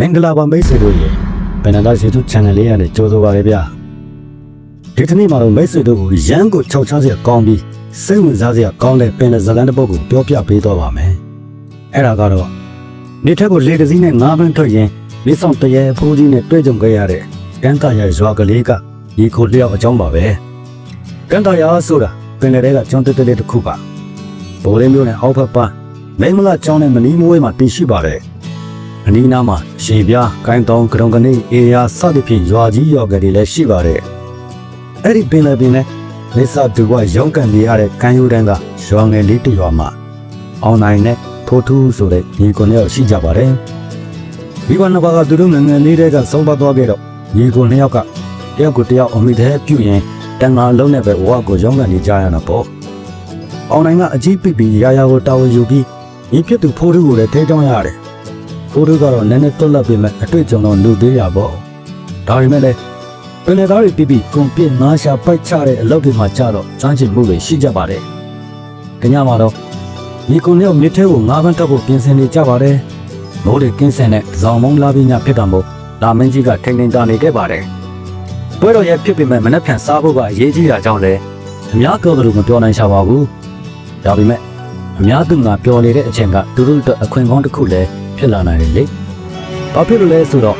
မင်္ဂလာပါမိတ်ဆွေတို့ရေဘယ်နလာ YouTube Channel လေးရတယ်ကြိုဆိုပါလေဗျာဒီတစ်နေ့မှာတော့မိတ်ဆွေတို့ကိုရန်ကိုခြောက်ချစရာကောင်းပြီးစိတ်ဝင်စားစရာကောင်းတဲ့ပင်လယ်ဇလန်တစ်ပုဒ်ကိုပြောပြပေးတော့ပါမယ်အဲ့ဒါကတော့နေထက်ကိုလေတစည်းနဲ့ငါးပန်းထွက်ရင်မိဆောင်တရေဖိုးကြီးနဲ့တွေ့ကြုံခဲ့ရတဲ့ကန်းတာရရွာကလေးကရေကိုလျောက်အကြောင်းပါပဲကန်းတာရဆိုတာပင်လယ်ထဲကကျွန်းတက်တက်လေးတစ်ခုပါဘိုးလေးမျိုးနဲ့အောက်ဖက်ပန်းမိန်းမလကျောင်းနဲ့မနီးမွေးမှာတည်ရှိပါတယ် အနီးနားမှာရှေပြားကိုင်းတောင်းကရုံကနေအေယာစသဖြင့်ရွာကြီးရွာကလေးလည်းရှိပါတယ်။အဲ့ဒီပင်လယ်ပင်နဲ့နေစာတူကရုံးကန်နေရတဲ့ကမ်းရိုးတန်းကရွာငယ်လေးတစ်ရွာမှာအောင်နိုင်နဲ့ထိုးထူးဆိုတဲ့ညီကွန်ယောက်ရှိကြပါတယ်။ဒီကနေ့ဘာကသူတို့ငယ်ငယ်လေးတွေကဆုံးပါသွားခဲ့တော့ညီကွန်နှစ်ယောက်ကတယောက်ကိုတယောက်အမိတဲ့ပြုတ်ရင်တန်ငါလုံးနဲ့ပဲဝါကိုရုံးကန်နေကြရတာပေါ့။အောင်နိုင်ကအကြီးပီပီရာရာကိုတာဝန်ယူပြီးညီဖြစ်သူဖိုးထူးကိုလည်းထဲကြောင်းရတယ်။ ကိုတို့ကတော့နည်းနည်းတွက်လက်ပေးမဲ့အတွေ့အကြုံတော့လူသေးရပေါ့ဒါပေမဲ့လည်းပင်လယ်သားတွေပြီးပြီးကုန်ပြစ်ငါးရှာပိုက်ချတဲ့အလုပ်တွေမှာကြတော့စမ်းချင်မှုတွေရှိကြပါတယ်။ညမှာတော့ဒီကုန်းရောက်မြစ်ထဲကိုငါးပန်းတက်ဖို့ပြင်ဆင်နေကြပါတယ်။မိုးတွေကင်းစင်တဲ့ဇောင်မုံလာပြီးညဖြစ်တာမို့လာမင်းကြီးကထိန်ထိန်တာနေခဲ့ပါတယ်။ပွဲတော်ရဲ့ဖြစ်ပေမဲ့မနှက်ဖြန်စားဖို့ကအရေးကြီးတာကြောင့်လည်းအများပြောသလိုမပြောနိုင်ရှာပါဘူး။ဒါပေမဲ့အများသူငါပြောနေတဲ့အချိန်ကသူတို့အတွက်အခွင့်ကောင်းတစ်ခုလည်း ဖြစ်လာနိုင်တယ်လေ။ဘာဖြစ်လို့လဲဆိုတော့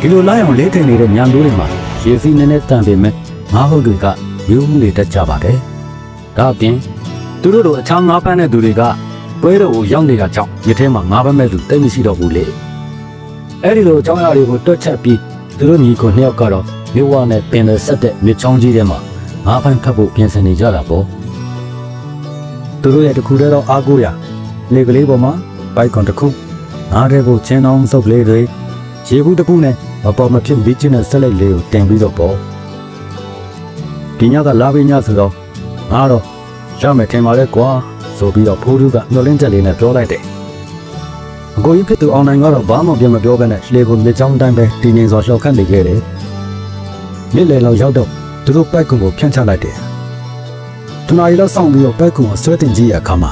ဒီလိုလိုက်အောင်လေးထင်နေတဲ့ညံလို့တွေမှာရေစီးနည်းနည်းတန်ပေမဲ့ငါးဟုတ်တွေကယူမှုတွေတက်ကြပါတယ်။ဒါအပြင်သူတို့တို့အခြားငါးပန်းတဲ့သူတွေကပွဲတော်ကိုရောက်နေတာကြောင့်မြစ်ထဲမှာငါးပန်းမဲ့သူတိတ်မရှိတော့ဘူးလေ။အဲဒီလိုအကြောင်းအရာတွေကိုတွက်ချက်ပြီးသူတို့ညီကိုနှစ်ယောက်ကတော့မြို့ဝနဲ့ပင်လယ်ဆက်တဲ့မြစ်ချောင်းကြီးထဲမှာငါးပန်းခတ်ဖို့ပြင်ဆင်နေကြတာပေါ့။သူတို့ရဲ့တစ်ခုတည်းသောအားကိုးရာလေကလေးပေါ်မှာဘိုက်ကွန်တစ်ခု နားတဲ့ကိုချင်းအောင်စုပ်လေးတွေရေဘူးတစ်ခုနဲ့မပေါ်မဖြစ်ပြီးချင်းတဲ့ဆက်လက်လေးကိုတင်ပြီးတော့ပေါ့ဒီညကလာပြီးညဆိုတော့ငါတော့ရမယ်ထင်ပါလေကွာဆိုပြီးတော့ဖိုးသူကမျောလင်းချက်လေးနဲ့ပြောလိုက်တယ်အကိုကြီးဖြစ်သူအောင်နိုင်ကတော့ဘာမှပြန်မပြောဘဲနဲ့လေကိုမြေချောင်းတိုင်းပဲတင်းငင်စွာရှော့ခတ်နေခဲ့တယ်မြစ်လေလောက်ရောက်တော့သူတို့ပိုက်ကွန်ကိုဖြန့်ချလိုက်တယ်တနားရီလောက်စောင့်ပြီးတော့ပိုက်ကွန်ကိုဆွဲတင်ကြည့်ရအခါမှာ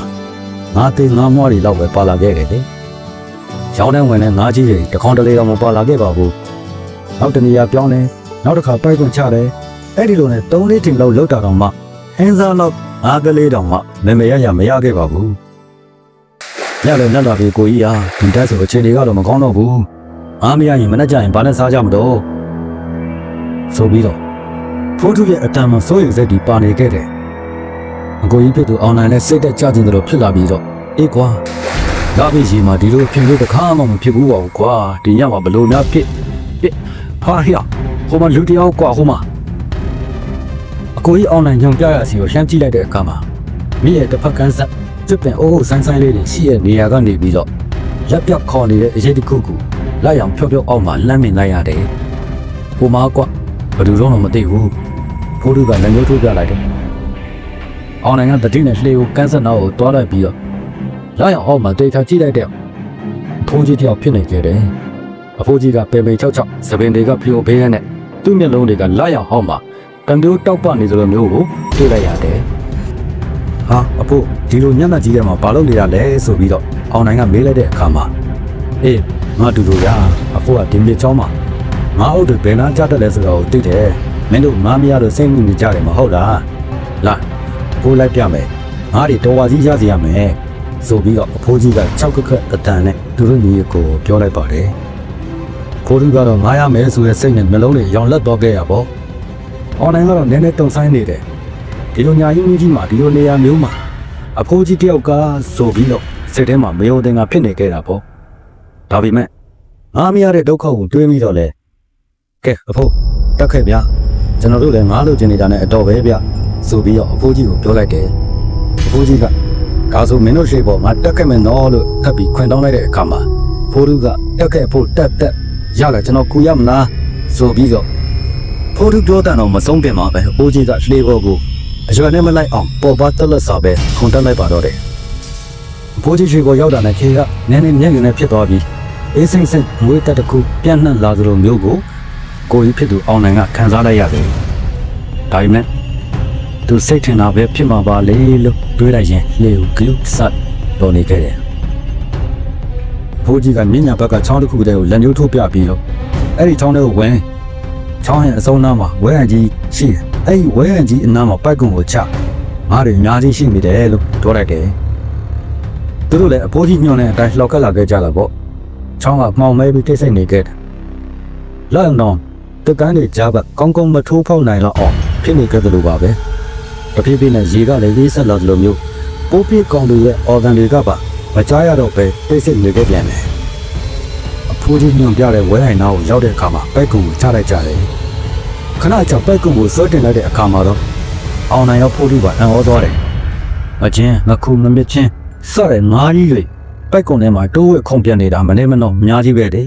ငါသေးငါမွားတွေလောက်ပဲပါလာခဲ့တယ်လေ ရောင်းတဲ့ဝင်တဲ့ငါးကြီးတွေတစ်ခေါင်တလေတော့မပါလာခဲ့ပါဘူးနောက်တနေရာပြောင်းလဲနောက်တစ်ခါပိုက်ကွန်ချတယ်အဲ့ဒီလိုနဲ့၃လေးတင်လောက်လောက်တာတော့မှဟင်းစားလောက်ငါးကလေးတောင်မှမမေရရမရခဲ့ပါဘူးညလည်းညလာပြီကိုကြီးဟာဒီတက်ဆိုအခြေအနေကတော့မကောင်းတော့ဘူးအားမရရင်မနှက်ကြရင်ဘာနဲ့စားကြမတော့ဆိုပြီးတော့ဖိုးထုရဲ့အတန်မစိုးရိမ်စိတ်ဒီပါနေခဲ့တယ်အကိုကြီးဖြစ်သူအောင်နိုင်နဲ့စိတ်သက်ကြခြင်းတို့ဖြစ်လာပြီးတော့အေးကွာ လာပြီကြီးမှာဒီလိုဖြစ်လို့တခါမှမဖြစ်ဘူးပါဘူးကွာဒီညမှာဘလို့များဖြစ်ဖြစ်ဟာရဟိုမှာလူတယောက်ကွာဟိုမှာအကိုကြီးအွန်လိုင်းညွန်ပြရစီကိုရှမ်းကြည့်လိုက်တဲ့အခါမှာမိရဲ့တစ်ဖက်ကန်းဆက်စစ်ပင်အိုးအိုးဆိုင်းဆိုင်းလေးတွေရှိရဲ့နေရာကနေပြီးတော့လက်ပြတ်ခေါ်နေတဲ့အရေးတစ်ခုခုလိုက်အောင်ဖြော့ဖြော့အောက်မှာလမ်းမြင်လိုက်ရတယ်ဟိုမှာကွာဘယ်သူတော့မသိဘူးဖိုးသူကလည်းမျိုးထုတ်ပြလိုက်တယ်အွန်လိုင်းကတတိနဲ့လှေကိုကန်းဆက်နောက်ကိုတွားလိုက်ပြီးတော့ လာရောက်အောင်မတေချာကြည့်လိုက်တဲ့အဖိုးကြီးတယောက်ဖြစ်နေကြတယ်အဖိုးကြီးကပေပေချောက်ချောက်သပင်တွေကဖြိုဘေးရနဲ့သူ့မျက်လုံးတွေကလာရောက်အောင်မှာကံပြိုးတောက်ပနေသလိုမျိုးကိုတွေ့လိုက်ရတယ်ဟာအဖိုးဒီလိုညံ့ညကြီးထဲမှာဘာလုပ်နေရလဲဆိုပြီးတော့အောင်နိုင်ကမေးလိုက်တဲ့အခါမှာအေးငါတူတူရအဖိုးကဒီမြေချောင်းမှာငါအုပ်တွေဘယ်နာကြတတ်လဲဆိုတော့သိတယ်မင်းတို့ငါမရတော့စိတ်ဝင်နေကြတယ်မဟုတ်လားလာအဖိုးလိုက်ပြမယ်ငါတွေတော်ဝါစီရစီရမယ် ဆိုပြီးတော့အဖိုးကြီးက၆ခက်ခက်အတန်နဲ့သူတို့ညီကိုပြောလိုက်ပါတယ်။ကိုလူကတော့ငားရမယ်ဆိုတဲ့စိတ်နဲ့နှလုံးတွေရောင်လက်တော့ခဲ့ရပေါ့။အွန်လိုင်းကတော့နည်းနည်းတုံဆိုင်နေတယ်။ဒီလိုညာရင်းကြီးမှာဒီလိုနေရာမျိုးမှာအဖိုးကြီးတယောက်ကဆိုပြီးတော့စိတ်ထဲမှာမယုံတင်ကဖြစ်နေခဲ့တာပေါ့။ဒါပေမဲ့ငားမရတဲ့ဒုက္ခကိုတွေးပြီးတော့လေကဲအဖိုးတက်ခဲ့ဗျာကျွန်တော်တို့လည်းငားလို့ကျင်နေတာနဲ့အတော်ပဲဗျဆိုပြီးတော့အဖိုးကြီးကိုပြောလိုက်တယ်။အဖိုးကြီးက ဒါဆိုမင်းတို့ရှိပေါ်ငါတက်ခဲ့မယ်နော်လို့ထပ်ပြီးခွင်တောင်းလိုက်တဲ့အခါမှာဖိုးသူကတက်ခဲ့ဖို့တက်တက်ရလာကျွန်တော်ကူရမလားဆိုပြီးတော့ဖိုးသူပြောတဲ့တော့မဆုံးပင်ပါပဲအိုးကြီးကလှေပေါ်ကိုအရွယ်နဲ့မလိုက်အောင်ပေါ်ပါတက်လက်စာပဲခွန်တက်လိုက်ပါတော့တယ်ဖိုးကြီးရှိကိုရောက်တာနဲ့ခေကနည်းနည်းမျက်ရည်နဲ့ဖြစ်သွားပြီးအေးစိမ့်စိမ့်ငွေတက်တစ်ခုပြန့်နှံ့လာသလိုမျိုးကိုကိုကြီးဖြစ်သူအောင်နိုင်ကခံစားလိုက်ရတယ်ဒါပေမဲ့ သူစိတ်ထင်တာပဲဖြစ်မှာပါလေလို့တွေးလိုက်ရင်လေကိုဂလုဆတ်တော်နေခဲ့တယ်။ဘဖိုးကြီးကမြညာဘက်ကချောင်းတစ်ခုတည်းကိုလက်ညှိုးထိုးပြပြီးတော့အဲ့ဒီချောင်းထဲကိုဝင်ချောင်းရဲ့အစုံနားမှာဝဲဟန်ကြီးရှိတယ်အဲ့ဒီဝဲဟန်ကြီးအနားမှာပိုက်ကွန်ကိုချငါတွေအများကြီးရှိနေတယ်လို့ပြောလိုက်တယ်သူတို့လည်းအဖိုးကြီးညွှန်တဲ့အတိုင်းလှောက်ကက်လာခဲ့ကြတာပေါ့ချောင်းကမှောင်မဲပြီးတိတ်ဆိတ်နေခဲ့တယ်လောက်တော့တကန်းတွေကြားကကောင်းကောင်းမထိုးဖောက်နိုင်တော့အောင်ဖြစ်နေကြတယ်လို့ပါပဲ တဖြည်းဖြည်းနဲ့ရေကလည်းလေးဆက်လာတယ်လို့မျိုးပိုးပြေကောင်တွေရဲ့အော်ဂန်တွေကပါမကြားရတော့ပဲတိတ်ဆိတ်နေခဲ့ပြန်တယ်အဖိုးကြီးညွှန်ပြတဲ့ဝဲဟိုင်နာကိုရောက်တဲ့အခါမှာပိုက်ကွန်ကိုချလိုက်ကြတယ်ခဏကြာပိုက်ကွန်ကိုစွဲတင်လိုက်တဲ့အခါမှာတော့အောင်နိုင်ရောက်ဖိုးကြီးကအံ့ဩသွားတယ်အချင်းငခုမမြချင်းစတဲ့ငါးကြီးတွေပိုက်ကွန်ထဲမှာတိုးဝဲခုန်ပြနေတာမနေမတော့အများကြီးပဲလေ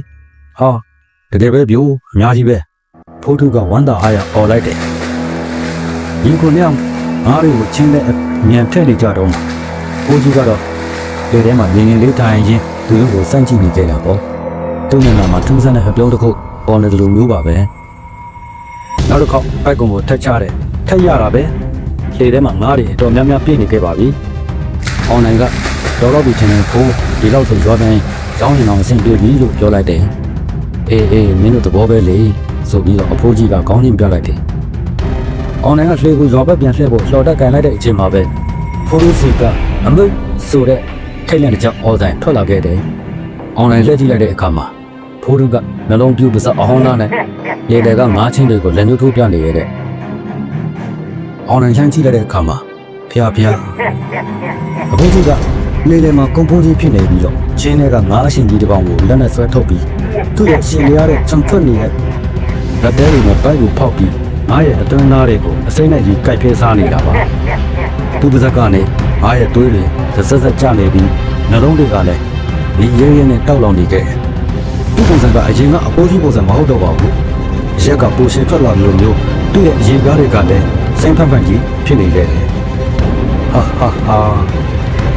ဟာတကယ်ပဲပြိုးအများကြီးပဲဖိုးထုကဝမ်းသာအားရអော်လိုက်တယ်ဒီကိုညော င်ငါးတွေကိုချင်းတဲ့အမြန်ထက်နေကြတော့ဖိုးကြီးကတော့လေထဲမှာငင်းငင်းလေးထိုင်ရင်သူတို့ကိုစန့်ကြည့်နေကြတာပေါ့သူ့မျက်နှာမှာထူးဆန်းတဲ့အပြုံးတစ်ခုပေါ်နေတယ်လို့မျိုးပါပဲနောက်တစ်ခေါက်ပိုက်ကွန်ကိုထက်ချတယ်ထက်ရတာပဲလေထဲမှာငါးတွေအတော်များများပြည့်နေခဲ့ပါပြီအွန်လိုင်းကတော်တော့ဒီချင်တဲ့ဖိုးဒီလောက်ဆိုရွာတိုင်းကျောင်းရင်အောင်အဆင်ပြေပြီလို့ပြောလိုက်တယ်အေးအေးမင်းတို့သဘောပဲလေဆိုပြီးတော့အဖိုးကြီးကခေါင်းရင်းပြလိုက်တယ် အွန်လိုင်းကလှေကိုရွာဘက်ပြန်လှည့်ဖို့လှော်တက်ကန်လိုက်တဲ့အချိန်မှာပဲဖိုးလူစီကအမုတ်ဆိုတဲ့ထိတ်လန့်တဲ့ကြောင့်အော်တိုင်းထွက်လာခဲ့တယ်အွန်လိုင်းလှည့်ကြည့်လိုက်တဲ့အခါမှာဖိုးလူကနှလုံးပြူပစအဟောင်းသားနဲ့လေတယ်ကငါးချင်းတွေကိုလက်ညှိုးထိုးပြနေရတဲ့အွန်လိုင်းချမ်းကြည့်လိုက်တဲ့အခါမှာဖျားဖျားအဖိုးကြီးကလေတယ်မှာကွန်ဖိုးကြီးဖြစ်နေပြီးတော့ချင်းတွေကငါးအရှင်ကြီးတစ်ကောင်ကိုလက်နဲ့ဆွဲထုတ်ပြီးသူ့ရဲ့ရှင်ရရတဲ့ချွန်ထွက်နေတဲ့လက်သေးတွေနဲ့ပိုက်ကိုဖောက်ပြီး ငါးရဲ့အတွင်းသားတွေကိုအစိမ့်နဲ့ကြီးကြိုက်ဖဲစားနေတာပါသူပါဇက်ကနေငါးရဲ့သွေးတွေတစ်ဆက်ဆက်ကျနေပြီးနှလုံးတွေကလည်းဒီရဲရဲနဲ့တောက်လောင်နေခဲ့တယ်သူ့ပုံစံကအရင်ကအဖိုးကြီးပုံစံမဟုတ်တော့ပါဘူးရက်ကပိုရှင်ထွက်လာလို့မျိုးသူ့ရဲ့အရင်ကားတွေကလည်းစိမ့်ဖက်ဖက်ကြီးဖြစ်နေခဲ့တယ်ဟာဟာဟာ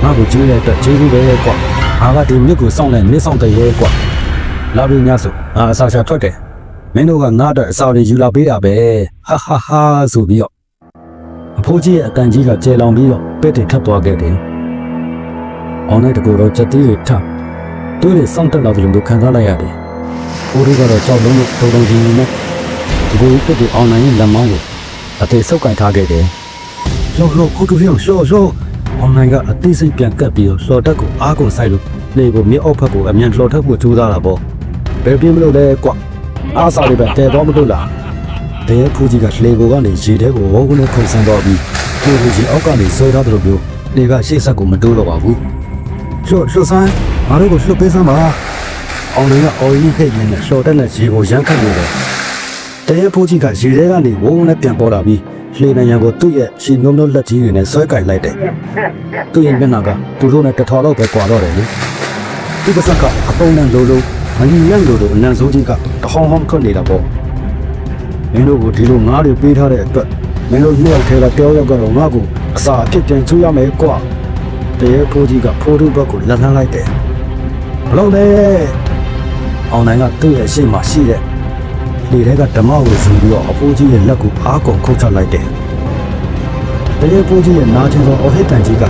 ငါ့ကိုကြွေးတဲ့အတွက်ကျေးဇူးပဲကွာငါကဒီမြစ်ကိုစောင့်နေမြစ်ဆောင်တဲ့ရဲကွာလာပြီးညဆိုငါအစာချထွက်တယ် မင်းတို့ကငါ့အတွက်အစာတွေယူလာပေးတာပဲဟာဟာဟာဆိုပြီးတော့အဖိုးကြီးရဲ့အတန်ကြီးကကျဲလောင်ပြီးတော့ပဲ့တင်ထပ်သွားခဲ့တယ်အောင်တဲ့တကူတော့ချက်သေးတွေထတွေးတွေစောင့်တက်လာတယ်လို့ခံစားလိုက်ရတယ်ဘိုးတို့ကတော့ကြောက်လုံးလို့တုံတုံကြီးနေနဲ့ဒီကိုပြတ်တူအောင်နိုင်ရဲ့လက်မောင်းကိုအသေးဆုပ်ကန်ထားခဲ့တယ်လှော်လှော်ကိုတူရောလှော်လှော်အောင်နိုင်ကအသေးစိတ်ပြန်ကပ်ပြီးတော့လှော်တက်ကိုအားကိုဆိုင်လို့လေကိုမြေအောက်ဖက်ကိုအမြန်လှော်ထပ်ဖို့ကြိုးစားတာပေါ့ဘယ်ပြင်းမလို့လဲကွ အားစားလေးပဲတဲတော့မလို့လားတရေဖူးကြီးကလေကိုကနေရေထဲကိုဝုန်းဝုန်းနဲ့ခုန်ဆင်းတော့ပြီးကိုလူကြီးအောက်ကနေဆွဲထားတယ်လို့ပြောလေကရှေ့ဆက်ကိုမတိုးတော့ပါဘူးလှော်လှော်ဆန်းငါတို့ကိုလှော်ပေးစမ်းပါအောင်နိုင်ကအော်ရင်ဟဲ့ရင်နဲ့လှော်တက်တဲ့ရေကိုရမ်းခတ်နေတယ်တရေဖူးကြီးကရေထဲကနေဝုန်းဝုန်းနဲ့ပြန်ပေါ်လာပြီးလေနံရံကိုသူ့ရဲ့ရှီငုံလုံးလက်ကြီးတွေနဲ့ဆွဲကင်လိုက်တယ်သူ့ရဲ့မျက်နှာကသူတို့နဲ့တထော်တော့ပဲကွာတော့တယ်လေသူ့ပါစက်ကအပုံနဲ့လိုလို မညီညံ့လိုလိုအနံဆိုးကြီးကတဟောင်းဟောင်းထွက်နေတာပေါ့မင်းတို့ကိုဒီလိုငားတွေပေးထားတဲ့အတွက်မင်းတို့ညှောက်ထဲလာတောရောက်ကတော့ငါ့ကိုအစာအဖြစ်ပြန်ချူရမယ်ကွာတရေဖိုးကြီးကဖိုးထုဘက်ကိုလက်လှမ်းလိုက်တယ်ဘလို့လဲအောင်နိုင်ကသူ့ရဲ့ရှေ့မှာရှိတဲ့လေထဲကဓမ္မကိုယူပြီးတော့အဖိုးကြီးရဲ့လက်ကိုအားကုန်ခုတ်ချလိုက်တယ်တရေဖိုးကြီးရဲ့နာကျင်သောအဟိတန်ကြီးက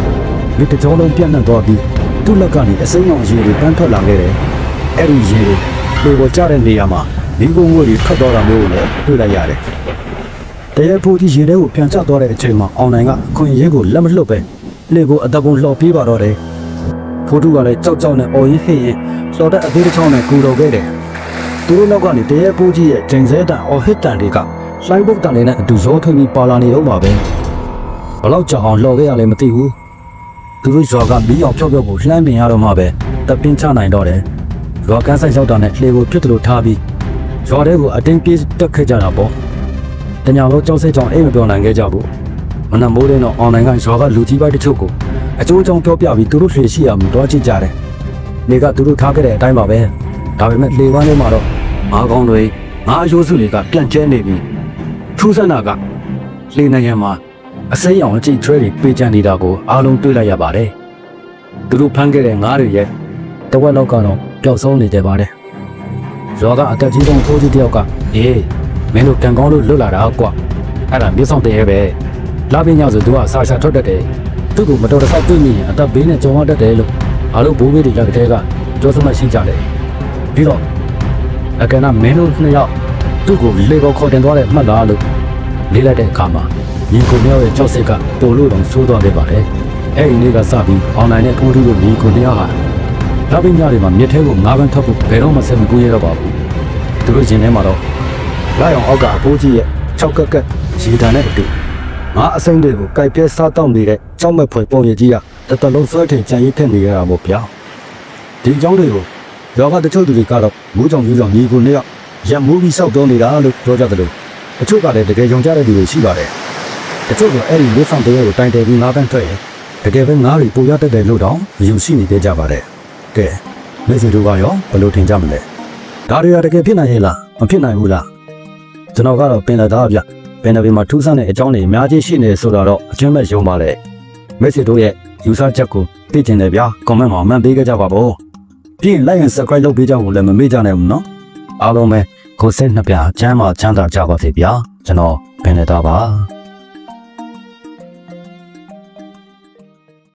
ဒီတကြောလုံးပြန့်နှံ့သွားပြီးသူ့လက်ကနေအစိမ်းရောင်ရေတွေပန်းထွက်လာခဲ့တယ် အဲ့ဒီရေတွေလေပေါ်ကျတဲ့နေရာမှာဒီကုန်းဝတ်တွေထွက်သွားတာမျိုးကိုလည်းတွေ့လိုက်ရတယ်တရေဖိုးကြီးရေထဲကိုပြန်ကျသွားတဲ့အချိန်မှာအောင်နိုင်ကအခွင့်အရေးကိုလက်မလွတ်ပဲလေကိုအတကုံလှော်ပြေးပါတော့တယ်ဖိုးထုကလည်းကြောက်ကြောက်နဲ့အော်ရင်ဟစ်ရင်လှော်တဲ့အသေးတစ်ချောင်းနဲ့ကူတော်ခဲ့တယ်သူတို့နောက်ကနေတရေဖိုးကြီးရဲ့ဂျင်စဲတန်အော်ဟစ်တန်တွေကလှိုင်းပုတ်တန်တွေနဲ့အတူရောထွေးပြီးပါလာနေတော့ပါပဲဘလောက်ကြောင်အောင်လှော်ခဲ့ရလဲမသိဘူးသူတို့ရွာကမီးအောင်ဖြောက်ဖြောက်ကိုလှမ်းပင်ရတော့မှပဲတပင်းချနိုင်တော့တယ် ရွာကန်းဆိုင်ရောက်တာနဲ့လှေကိုပြစ်တယ်လို့ထားပြီးရွာထဲကိုအတင်းပြေးတက်ခဲ့ကြတာပေါ့တညာလုံးကြောက်စိတ်ကြောင့်အိမ်မပြောနိုင်ခဲ့ကြဘူးမနက်မိုးလင်းတော့အွန်လိုင်းကရွာကလူကြီးပိုင်းတချို့ကိုအကျိုးအကြောင်းပြောပြပြီးသူတို့လှေရှိအောင်တွားကြည့်ကြတယ်နေကသူတို့ထားခဲ့တဲ့အတိုင်းပါပဲဒါပေမဲ့လှေဝမ်းထဲမှာတော့ငါးကောင်းတွေငါးအယိုးစုတွေကပြန့်ကျဲနေပြီးထူးဆန်းတာကလှေနိုင်ရံမှာအစိမ်းရောင်အကျိတ်ထွဲတွေပေးချနေတာကိုအားလုံးတွေ့လိုက်ရပါတယ်သူတို့ဖမ်းခဲ့တဲ့ငါးတွေရဲ့တဝက်လောက်ကတော့ ပျောက်ဆုံးနေကြပါတယ်ရွာကအတက်ကြီးဆုံးဖိုးကြီးတယောက်ကအေးမင်းတို့ကံကောင်းလို့လွတ်လာတာကွာအဲ့ဒါမြေဆောင်တည်းပဲလာပင်းညောက်ဆိုသူကအစာရှာထွက်တတ်တယ်သူ့ကိုမတော်တဆတွေ့မိရင်အသက်ဘေးနဲ့ကြုံရတတ်တယ်လို့အားလုံးဘိုးဘေးတွေလက်ကတည်းကစမှတ်ရှိကြတယ်ပြီးတော့အကနာမင်းတို့နှစ်ယောက်သူ့ကိုလေပေါ်ခေါ်တင်သွားတဲ့မှတ်လားလို့လေးလိုက်တဲ့အခါမှာညီကိုနှစ်ယောက်ရဲ့ကြောက်စိတ်ကပိုလို့တော့ဆိုးသွားခဲ့ပါတယ်အဲ့ဒီနေ့ကစပြီးအွန်လိုင်းနဲ့ကွန်ပျူတာညီကိုနှစ်ယောက်ဟာ နောက်ပြီးညတွေမှာမြစ်ထဲကိုငါးပန်းထွက်ဖို့ဘယ်တော့မှဆက်မကူရတော့ပါဘူးသူတို့ရှင်ထဲမှာတော့လိုက်အောင်အောက်ကအဖိုးကြီးရဲ့၆ကက်ကက်ရေတံနဲ့အတူငါအစိမ့်တွေကိုကြိုက်ပြဲစားတောက်နေတဲ့ကြောက်မဲ့ဖွယ်ပုံရည်ကြီးကတစ်တလုံးဆွဲထင်ကြံရိပ်ဖြစ်နေရတာမို့ဗျာဒီအကြောင်းတွေကိုယောဂတချို့သူတွေကတော့မူးကြောင်မူးကြောင်ညီကိုနှစ်ယောက်ရံမူးပြီးစောက်တုံးနေတာလို့ပြောကြတယ်လို့တချို့ကလည်းတကယ်ယုံကြတဲ့သူတွေရှိပါတယ်တချို့ကအဲ့ဒီလက်ဆောင်တရားကိုတိုင်တယ်ပြီးငါးပန်းထွက်ရင်တကယ်ပဲငါးတွေပူရတတ်တယ်လို့တော့ယူရှိနေကြပါတယ် ကဲလက်စီတို့ကရောဘယ်လိုထင်ကြမလဲဒါတွေကတကယ်ဖြစ်နိုင်ရဲ့လားမဖြစ်နိုင်ဘူးလားကျွန်တော်ကတော့ပင်လာသားဗျပင်နဗီမှာထူးဆန်းတဲ့အကြောင်းတွေအများကြီးရှိနေဆိုတာတော့အကျွမ်းမဲ့ယုံပါလေမက်ဆီတို့ရဲ့ယူဆချက်ကိုသိကျင်တယ်ဗျာ comment မှာအမှန်ပေးကြကြပါဗောပြီးရင် like and subscribe လုပ်ပေးကြဖို့လည်းမမေ့ကြနဲ့ဘူးနော်အားလုံးပဲကိုစိတ်နှစ်ပြားချမ်းသာချမ်းသာကြပါစေဗျာကျွန်တော်ပင်လာသားပါ